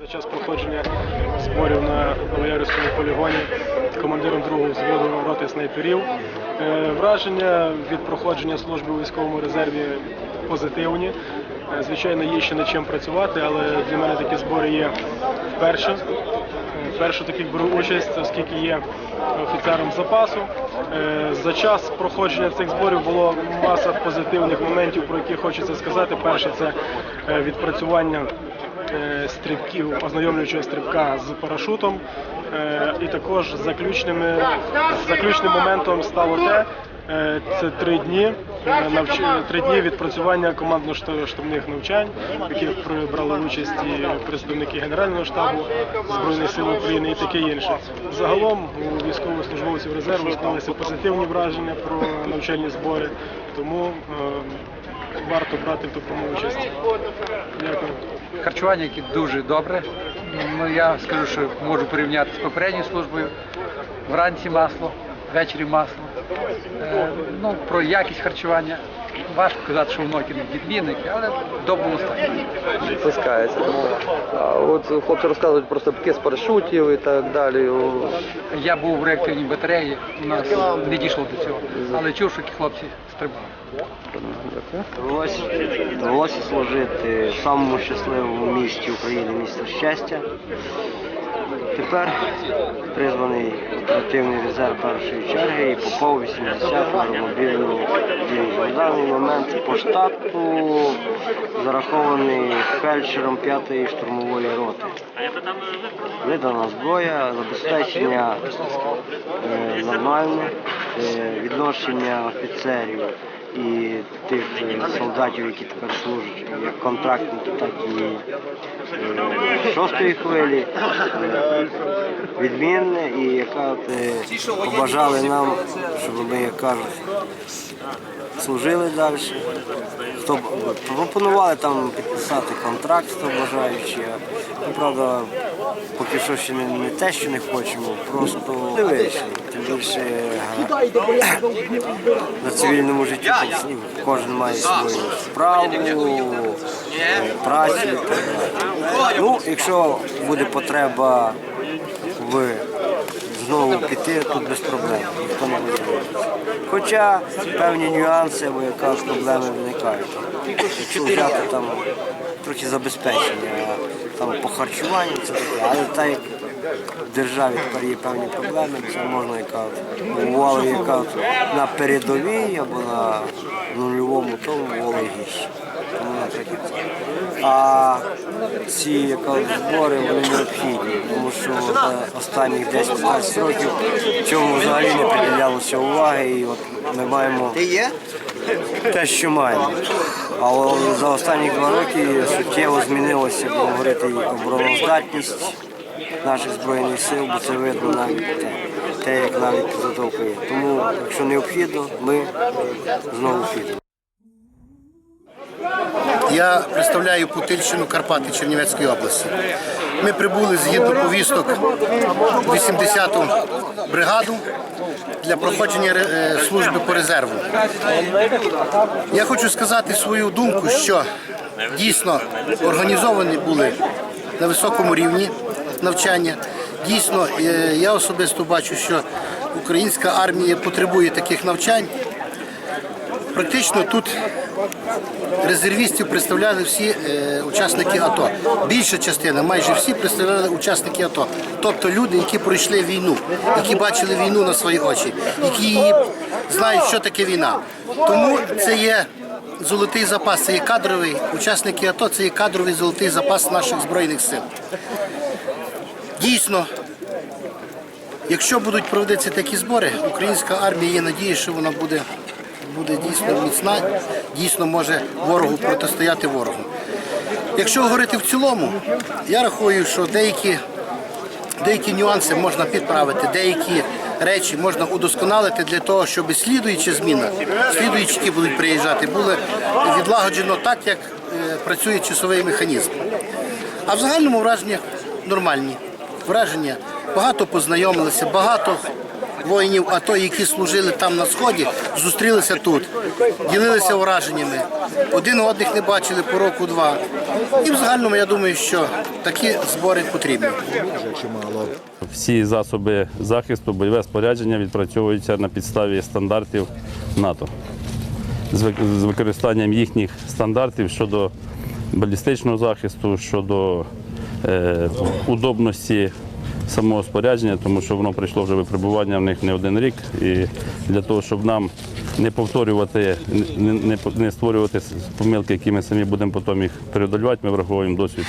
під час проходження зборів на Новоярівському полігоні командиром другого взводу роти снайперів. Е, Враження від проходження служби у військовому резерві позитивні. Е, Звичайно, є ще над чим працювати, але для мене такі збори є вперше. Е, Вперше таких беру участь, оскільки є офіцером запасу. За час проходження цих зборів було маса позитивних моментів, про які хочеться сказати. Перше це відпрацювання стрибків, ознайомлюючого стрибка з парашутом. Е, І також заключними, заключним моментом стало те, е, це три дні е, навч... три дні відпрацювання командно-штабних навчань, в яких брали участь і представники Генерального штабу Збройних сил України і таке інше. Загалом у військовослужбовців резерву склалися позитивні враження про навчальні збори, тому е, варто брати в такому участь. Дякую. Харчування, яке дуже добре. Ну, я скажу, що можу порівняти з попередньою службою. Вранці масло, ввечері масло. Е, ну, про якість харчування важко казати, що воно якісь відмінники, але в доброму стані. Пускається. А от хлопці розказують про стрибки з парашутів і так далі. Я був в реактивній батареї, у нас не дійшло до цього, але чув, що хлопці стрибали. Довелося, довелося служити в самому щасливому місті України, місто щастя. Тепер призваний оперативний резерв першої черги і попав 80 мобільну дивізію. На даний момент по штату зарахований фельдшером 5-ї штурмової роти. Видана зброя, забезпечення е, нормальне, е, відношення офіцерів і тих солдатів, які тепер служать, як контрактники, так і е, шостої хвилі, е, відмінне і яка е, побажали нам, щоб ми, як кажуть, служили далі. Хто пропонували там підписати контракт, хто бажаючи. Ну, правда, поки що ще не, не те, що не хочемо, просто не вирішили. Тим більше е, на цивільному житті кожен має свою справу, е, працю. Ну, якщо буде потреба в знову піти, тут без проблем, ніхто не буде. Хоча певні нюанси, або якраз проблеми виникають. Якщо взяти там трохи забезпечення, харчуванню це таке, але так як в державі тепер є певні проблеми, це можна яка бувало яка на передовій або на нульовому тому бувало гірше. А ці збори вони необхідні, тому що за останніх 10-15 років цьому взагалі не приділялося уваги, і от ми маємо те, що маємо. Але за останні два роки суттєво змінилося, будемо говорити, і обороноздатність наших збройних сил, бо це видно навіть те, як навіть підготовка. Тому, якщо необхідно, ми знову підемо. Я представляю Путильщину Карпати Чернівецької області. Ми прибули згідно повісток 80-ту бригаду для проходження е, служби по резерву. Я хочу сказати свою думку, що дійсно організовані були на високому рівні навчання. Дійсно, е, я особисто бачу, що українська армія потребує таких навчань. Практично тут резервістів представляли всі е, учасники АТО. Більша частина, майже всі представляли учасники АТО. Тобто люди, які пройшли війну, які бачили війну на свої очі, які її знають, що таке війна. Тому це є золотий запас, це є кадровий учасники АТО, це є кадровий золотий запас наших збройних сил. Дійсно, Якщо будуть проводитися такі збори, українська армія є надія, що вона буде, буде дійсно міцна, дійсно може ворогу протистояти ворогу. Якщо говорити в цілому, я рахую, що деякі, деякі нюанси можна підправити, деякі речі можна удосконалити для того, щоб слідуюча зміна, слідуючі, які будуть приїжджати, були відлагоджено так, як е, працює часовий механізм. А в загальному враження нормальні. Враження багато познайомилися, багато воїнів АТО, які служили там на сході, зустрілися тут, ділилися враженнями. Один одних не бачили по року два. І в загальному я думаю, що такі збори потрібні. Всі засоби захисту, бойове спорядження відпрацьовуються на підставі стандартів НАТО з використанням їхніх стандартів щодо балістичного захисту, щодо е, удобності самого спорядження, тому що воно прийшло вже випробування в них не один рік. І для того, щоб нам не повторювати, не, не, не створювати помилки, які ми самі будемо потім їх передолювати, ми враховуємо досвід